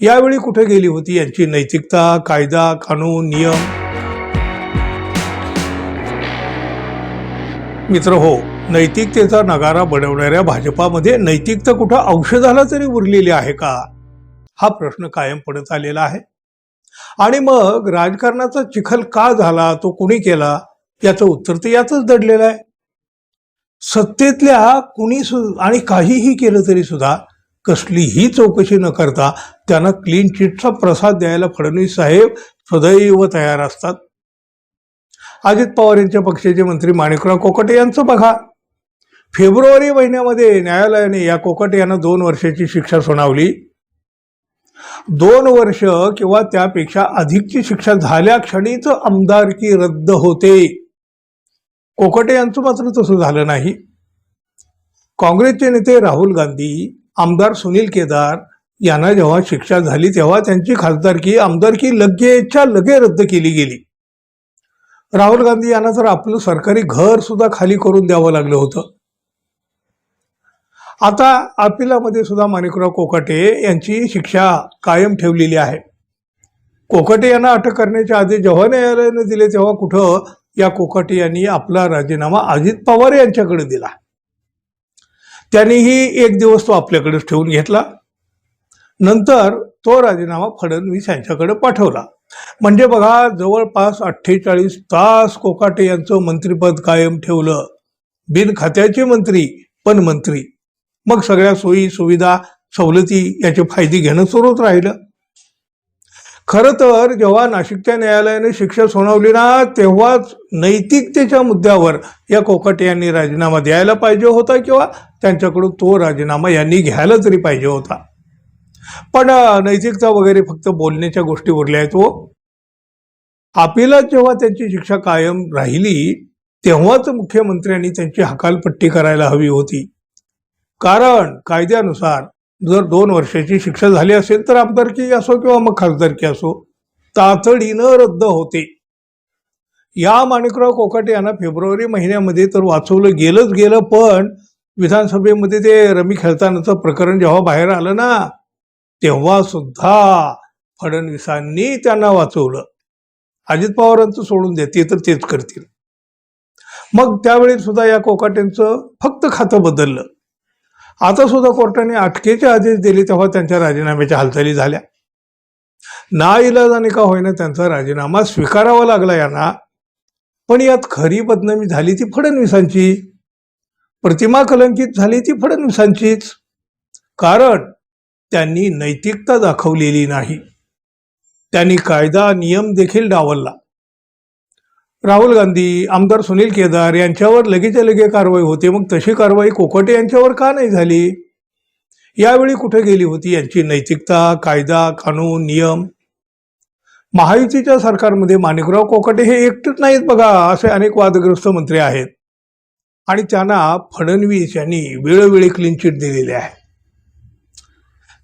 यावेळी कुठे गेली होती यांची नैतिकता कायदा कानून नियम? मित्र हो नैतिकतेचा नगारा बनवणाऱ्या भाजपामध्ये नैतिकता कुठं औषधाला तरी उरलेली आहे का? हा प्रश्न कायम पडत आलेला आहे. आणि मग राजकारणाचा चिखल का झाला तो कुणी केला? याचं उत्तर तर यातच दडलेलं आहे. सत्तेतल्या कुणी सु आणि काहीही केलं तरी सुद्धा कसलीही चौकशी न करता त्यांना क्लीन चिटचा प्रसाद द्यायला फडणवीस साहेब सदैव तयार असतात. अजित पवार यांच्या पक्षाचे मंत्री माणिकराव कोकटे यांचं बघा. फेब्रुवारी महिन्यामध्ये न्यायालयाने या कोकटे यांना दोन वर्षाची शिक्षा सुनावली. दोन वर्ष किंवा त्यापेक्षा अधिकची शिक्षा झाल्या क्षणीच आमदारकी रद्द होते. कोकटे यांचं मात्र तसं झालं नाही. काँग्रेसचे नेते राहुल गांधी आमदार सुनील केदार यांना जेव्हा शिक्षा झाली तेव्हा त्यांची खासदारकी आमदारकी लगेच्या लगे रद्द केली गेली. राहुल गांधी यांना तर आपलं सरकारी घर सुद्धा खाली करून द्यावं लागलं होतं. आता अपिलामध्ये सुद्धा माणिकराव कोकाटे यांची शिक्षा कायम ठेवलेली आहे. कोकाटे यांना अटक करण्याच्या आधी जेव्हा न्यायालयानं दिले तेव्हा कुठं या कोकाटे यांनी आपला राजीनामा अजित पवार यांच्याकडे दिला. त्यांनीही एक दिवस तो आपल्याकडेच ठेवून घेतला. नंतर तो राजीनामा फडणवीस यांच्याकडे पाठवला. म्हणजे बघा जवळपास अठ्ठेचाळीस तास कोकाटे यांचं मंत्रीपद कायम ठेवलं. बिन खात्याचे मंत्री पण मंत्री. मग सगळ्या सोयी सुविधा सवलती याचे फायदे घेणं सुरूच राहिलं. खरं तर जेव्हा नाशिकच्या न्यायालयाने शिक्षा सुनावली ना तेव्हाच नैतिकतेच्या मुद्द्यावर या कोकाटे यांनी राजीनामा द्यायला पाहिजे होता किंवा त्यांच्याकडून तो राजीनामा यांनी घ्यायला तरी पाहिजे होता. पण नैतिकता वगैरे फक्त बोलण्याच्या गोष्टी उरल्या आहेत हो. अपिलात जेव्हा त्यांची शिक्षा कायम राहिली तेव्हाच मुख्यमंत्र्यांनी त्यांची हकालपट्टी करायला हवी होती. कारण कायद्यानुसार जर दोन वर्षाची शिक्षा झाली असेल तर आमदारकी असो किंवा मग खासदारकी असो तातडीनं रद्द होते. या माणिकराव कोकाटे यांना फेब्रुवारी महिन्यामध्ये तर वाचवलं गेलंच गेलं पण विधानसभेमध्ये ते रमी खेळतानाचं प्रकरण जेव्हा बाहेर आलं ना तेव्हा सुद्धा फडणवीसांनी त्यांना वाचवलं. अजित पवारांचं सोडून दे ते तर तेच करतील. मग त्यावेळी सुद्धा या कोकाटेंचं फक्त खातं बदललं. आता सुद्धा कोर्टाने अटकेचे आदेश दिले तेव्हा त्यांच्या राजीनाम्याच्या हालचाली झाल्या. ना इलाजाने का होईना त्यांचा राजीनामा स्वीकारावा लागला यांना. पण यात खरी बदनामी झाली ती फडणवीसांची. प्रतिमा कलंकित झाली ती फडणवीसांचीच. कारण त्यांनी नैतिकता दाखवलेली नाही. त्यांनी कायदा नियम देखील डावलला. राहुल गांधी आमदार सुनील केदार यांच्यावर लगेच्या लगे कारवाई होते. मग तशी कारवाई कोकटे यांच्यावर का नाही झाली? यावेळी कुठे गेली होती यांची नैतिकता कायदा कानून नियम? महायुतीच्या सरकारमध्ये माणिकराव कोकटे हे एकटेच नाहीत बघा असे अनेक वादग्रस्त मंत्री आहेत. आणि त्यांना फडणवीस यांनी वेळोवेळी क्लीन चिट दिलेली आहे.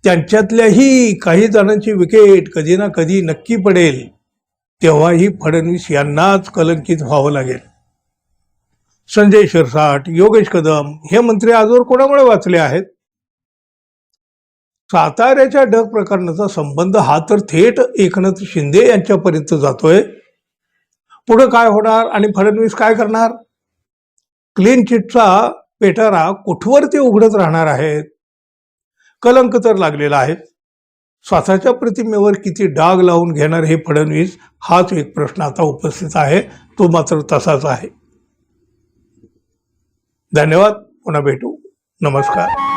त्यांच्यातल्याही काही जणांची विकेट कधी ना कधी नक्की पडेल तेव्हाही फडणवीस यांनाच कलंकित व्हावं लागेल. संजय शिरसाट योगेश कदम हे मंत्री आजवर कोणामुळे वाचले आहेत? साताऱ्याच्या डग प्रकरणाचा संबंध हा तर थेट एकनाथ शिंदे यांच्यापर्यंत जातोय. पुढे काय होणार आणि फडणवीस काय करणार? क्लीन चिटचा पेटारा कुठवर ते उघडत राहणार आहेत? कलंक तर लागलेला आहे. स्वतःच्या प्रतिमेवर किती डाग लावून घेणार हे फडणवीस? हाच एक प्रश्न आता उपस्थित आहे. तो मात्र तसाच आहे. धन्यवाद. पुन्हा भेटू. नमस्कार.